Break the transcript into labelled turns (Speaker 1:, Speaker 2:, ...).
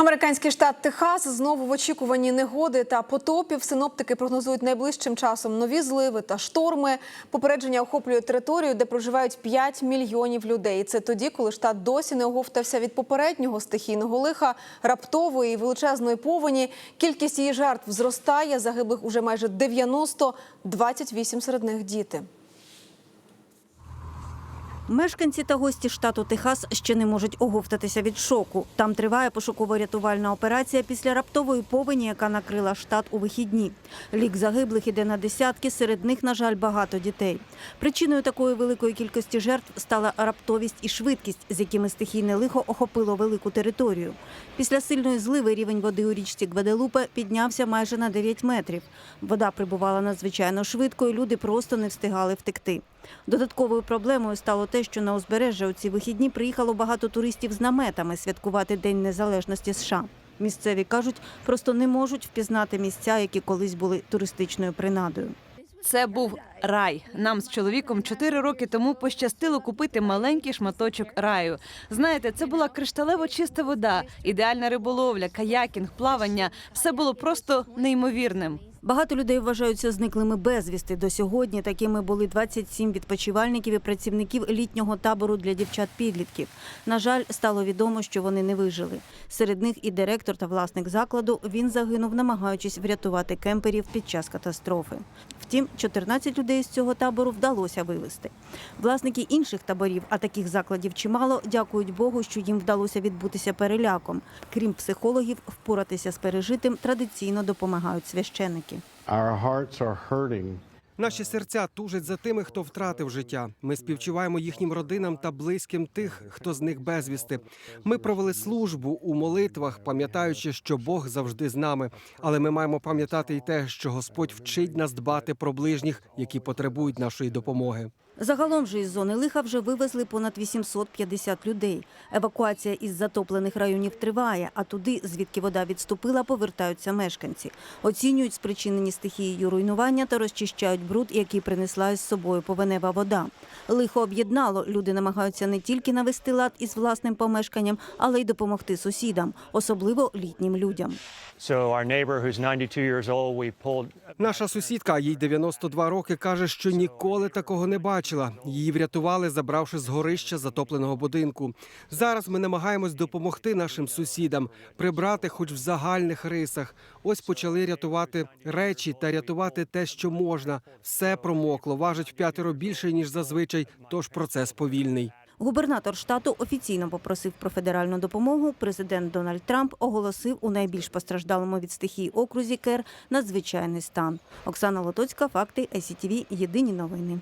Speaker 1: Американський штат Техас знову в очікуванні негоди та потопів. Синоптики прогнозують найближчим часом нові зливи та шторми. Попередження охоплює територію, де проживають 5 мільйонів людей. Це тоді, коли штат досі не оговтався від попереднього стихійного лиха, раптової і величезної повені. Кількість її жертв зростає. Загиблих уже майже 90, 28 серед них діти.
Speaker 2: Мешканці та гості штату Техас ще не можуть оговтатися від шоку. Там триває пошуково-рятувальна операція після раптової повені, яка накрила штат у вихідні. Лік загиблих іде на десятки, серед них, на жаль, багато дітей. Причиною такої великої кількості жертв стала раптовість і швидкість, з якими стихійне лихо охопило велику територію. Після сильної зливи рівень води у річці Гваделупе піднявся майже на 9 метрів. Вода прибувала надзвичайно швидко, і люди просто не встигали втекти. Додатковою проблемою стало те, що на узбережжя у ці вихідні приїхало багато туристів з наметами святкувати День Незалежності США. Місцеві кажуть, просто не можуть впізнати місця, які колись були туристичною принадою.
Speaker 3: Це був рай. Нам з чоловіком чотири роки тому пощастило купити маленький шматочок раю. Знаєте, це була кришталево чиста вода, ідеальна риболовля, каякінг, плавання. Все було просто неймовірним.
Speaker 2: Багато людей вважаються зниклими безвісти. До сьогодні такими були 27 відпочивальників і працівників літнього табору для дівчат-підлітків. На жаль, стало відомо, що вони не вижили. Серед них і директор та власник закладу. Він загинув, намагаючись врятувати кемперів під час катастрофи. Втім, 14 людей з цього табору вдалося вивезти. Власники інших таборів, а таких закладів чимало, дякують Богу, що їм вдалося відбутися переляком. Крім психологів, впоратися з пережитим традиційно допомагають священики.
Speaker 4: Our hearts are hurting.
Speaker 5: Наші серця тужать за тими, хто втратив життя. Ми співчуваємо їхнім родинам та близьким тих, хто з них безвісти. Ми провели службу у молитвах, пам'ятаючи, що Бог завжди з нами. Але ми маємо пам'ятати й те, що Господь вчить нас дбати про ближніх, які потребують нашої допомоги.
Speaker 2: Загалом же із зони лиха вже вивезли понад 850 людей. Евакуація із затоплених районів триває, а туди, звідки вода відступила, повертаються мешканці. Оцінюють спричинені стихією руйнування та розчищають бруд, який принесла із собою повенева вода. Лихо об'єднало. Люди намагаються не тільки навести лад із власним помешканням, але й допомогти сусідам, особливо літнім людям.
Speaker 6: So our neighbor, who's 92 years old, we pulled
Speaker 5: Наша сусідка, їй 92 роки, каже, що ніколи такого не бачила. Її врятували, забравши з горища затопленого будинку. Зараз ми намагаємось допомогти нашим сусідам, прибрати, хоч в загальних рисах. Ось почали рятувати речі та рятувати те, що можна. Все промокло, важить в п'ятеро більше ніж зазвичай. Тож процес повільний.
Speaker 2: Губернатор штату офіційно попросив про федеральну допомогу. Президент Дональд Трамп оголосив у найбільш постраждалому від стихії окрузі Кер надзвичайний стан. Оксана Лотоцька, факти ICTV, Єдині новини.